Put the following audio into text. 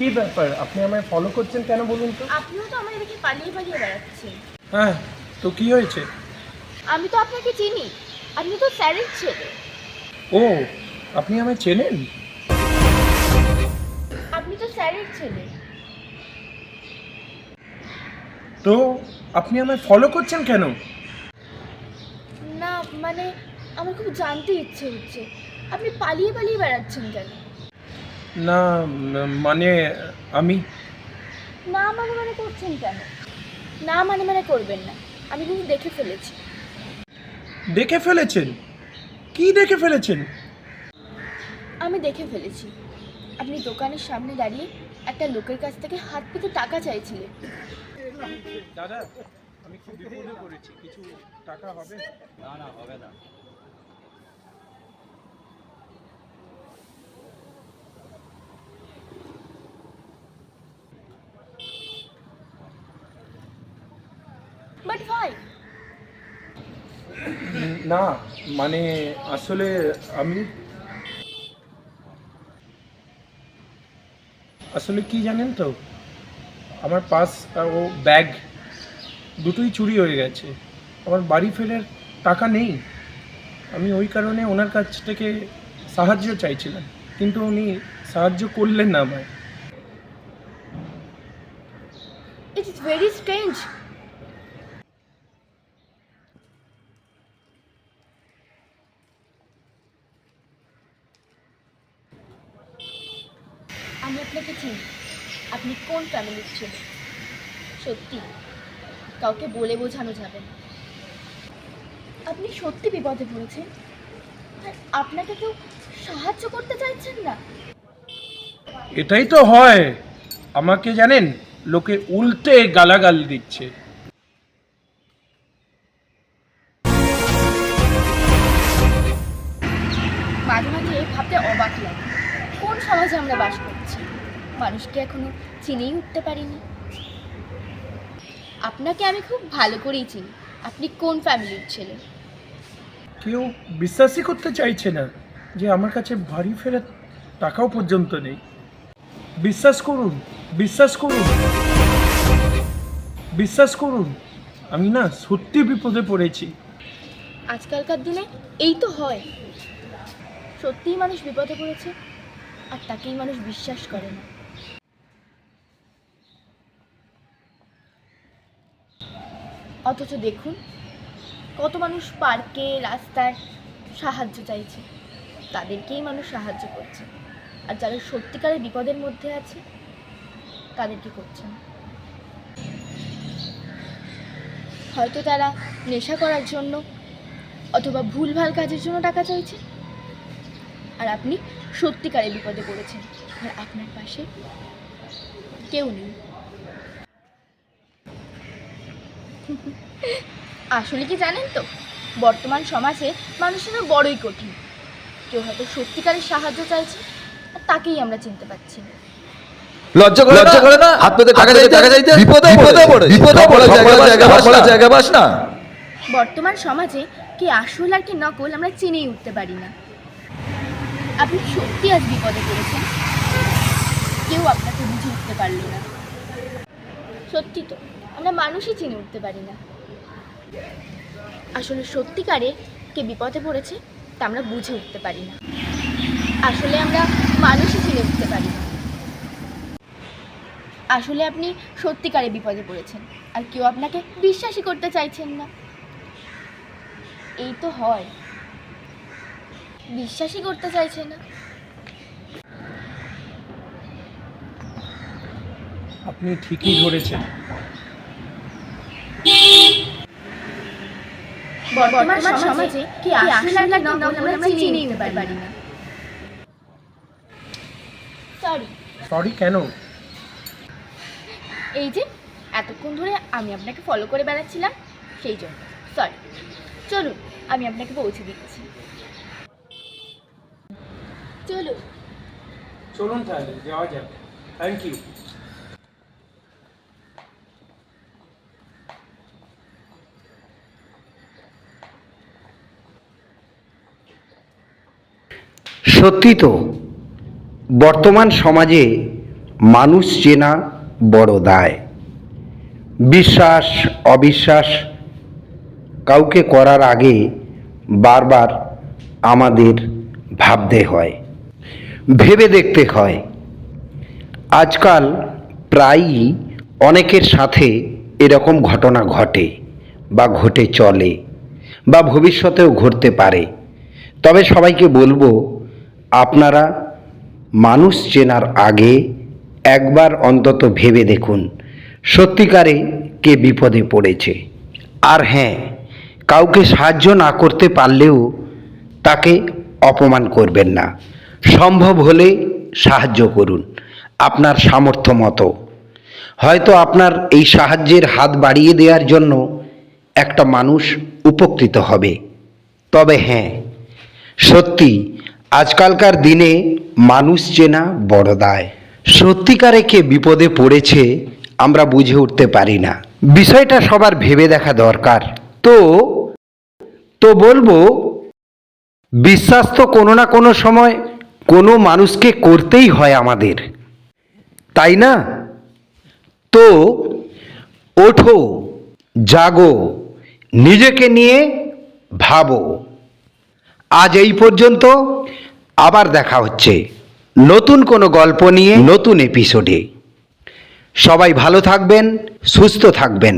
কি ব্যাপার? আপনি আমায় ফলো করছেন কেন বলুন তো? আপনিও তো আমাদের দেখে পালিয়ে পালিয়ে বেড়াচ্ছেন। হ্যাঁ তো কি হয়েছে? আমি তো আপনাকে চিনি। আপনি তো স্যারের ছেলে। ও আপনি আমায় চেনেন? আপনি তো স্যারের ছেলে। তো আপনি আমায় ফলো করছেন কেন? না মানে আমার খুব জানতে ইচ্ছে হচ্ছে। আপনি পালিয়ে পালিয়ে বেড়াচ্ছেন কেন? না মানে আমি? না মানে মানে করছেন কেন? না মানে মানে করবেন না। আমি কিন্তু দেখে ফেলেছি। দেখে ফেলেছেন? কি দেখে ফেলেছেন? আমি দেখে ফেলেছি। আপনি দোকানের সামনে দাঁড়িয়ে একটা লোকের কাছ থেকে হাত পেতে টাকা চাইছিলেন। দাদা আমি খুব বিপদে পড়েছি। কিছু টাকা হবে? না না হবে না। উম, না মানে আসলে আমি আসলে কি জানেন তো? আমার পাস আর ও ব্যাগ দুটোই চুরি হয়ে গেছে। আমার বাড়ি ফেরার টাকা নেই। আমি ওই কারণে ওনার কাছ থেকে সাহায্য চাইছিলাম কিন্তু উনি সাহায্য করলেন না আমায়। ইট ইজ ভেরি স্ট্রেঞ্জ আমি আপনাকে চিনি। আপনি কোন ফ্যামিলির ছেলে? সত্যি কাউকে বলে বোঝানো যাবে না। আপনি সত্যি বিপদে পড়েছেন আর আপনাকে কেউ সাহায্য করতে চাইছেন না। এটাই তো হয়। আমাকে জানেন লোকে উল্টে গালাগাল দিচ্ছে। মাঝে মাঝে ভাবতে অবাক লাগে। কোন সমাজে আমরা বাস করছি মানুষকে এখনও চিনেই উঠতে পারিনি। আপনাকে আমি খুব ভালো করেই চিনি। আপনি কোন ফ্যামিলির ছেলে? কেউ বিশ্বাসই করতে চাইছে না যে আমার কাছে বাড়ি ফেরার টাকাও পর্যন্ত নেই। বিশ্বাস করুন বিশ্বাস করুন। বিশ্বাস করুন আমি না সত্যি বিপদে পড়েছি। আজকালকার দিনে এই তো হয়। সত্যিই মানুষ বিপদে পড়েছে আর তাকেই মানুষ বিশ্বাস করে না। অথচ দেখুন, কত মানুষ পার্কে রাস্তায় সাহায্য চাইছে। তাদেরকেই মানুষ সাহায্য করছে। আর যারা সত্যিকারের বিপদের মধ্যে আছে, তাদেরকে করছে হয়তো তারা নেশা করার জন্য অথবা ভুলভাল কাজের জন্য টাকা চাইছে। আর আপনি সত্যিকারের বিপদে পড়েছেন। আর আপনার পাশে কেউ নেই। আসলে কি জানেন তো বর্তমান সমাজে মানুষেরা বড়ই কঠিন। কেউ হয়তো সত্যিকারের সাহায্য চাইছে আর তাকেই আমরা চিনতে পারছি না। লজ্জা করে লজ্জা করে না? হাত টাকা চাইতে টাকা চাইতে বিপদে বিপদে পড়ে। বিপদে পড়ে। জায়গা জায়গা জায়গা বাস না। বর্তমান সমাজে কি আসল আর কি নকল আমরা চিনেই উঠতে পারি না। আপনি সত্যি আজ বিপদে পড়েছেন? কেউ আপনাকে বুঝে উঠতে পারল না। সত্যি তো। আমরা মানুষই চিনে উঠতে পারি না। আসলে সত্যিকারে কে বিপদে পড়েছে তা আমরা বুঝে উঠতে পারি না। আসলে আমরা মানুষই চিনে উঠতে পারি না। আসলে আপনি সত্যিকারে বিপদে পড়েছেন আর কেউ আপনাকে বিশ্বাসই করতে চাইছেন না। এই তো হয়। বিশ্বাসই করতে চাইছে না। আপনি ঠিকই ধরেছেন। বর্তমান সমাজে কি আসল আমরা চিনেই উঠতে পারি না। সরি সরি কেন? এই যে এতক্ষণ ধরে আমি আপনাকে ফলো করে বেড়াচ্ছিলাম সেই জন্য। সরি চলুন আমি আপনাকে পৌঁছে দিচ্ছি। চলুন। চলুন তাহলে যাওয়া যাক। থ্যাংক ইউ সত্যি তো, বর্তমান সমাজে মানুষ চেনা বড় দায়। বিশ্বাস, অবিশ্বাস কাউকে করার আগে বারবার আমাদের ভাবতে হয়, ভেবে দেখতে হয়। আজকাল প্রায়ই অনেকের সাথে এরকম ঘটনা ঘটে বা ঘটে চলে বা ভবিষ্যতেও ঘটতে পারে। তবে সবাইকে বলব আপনারা মানুষ চেনার আগে একবার অন্তত ভেবে দেখুন, সত্যিকারে কে বিপদে পড়েছে। আর হ্যাঁ কাউকে সাহায্য না করতে পারলেও তাকে অপমান করবেন না। সম্ভব হলে সাহায্য করুন, আপনার সামর্থ্য মতো। হয়তো আপনার এই সাহায্যের হাত বাড়িয়ে দেওয়ার জন্য একটা মানুষ উপকৃত হবে। তবে হ্যাঁ সত্যি আজকালকার দিনে মানুষ চেনা বড় দায় সত্যিকারে কে বিপদে পড়েছে আমরা বুঝে উঠতে পারি না। বিষয়টা সবার ভেবে দেখা দরকার। তো তো বলব, বিশ্বাস তো কোনো না কোনো সময় কোনো মানুষকে করতেই হয় আমাদের। তাই না? তো, ওঠো, জাগো, নিজেকে নিয়ে ভাবো। আজ এই পর্যন্ত আবার দেখা হচ্ছে নতুন কোনো গল্প নিয়ে নতুন এপিসোডে সবাই ভালো থাকবেন, সুস্থ থাকবেন।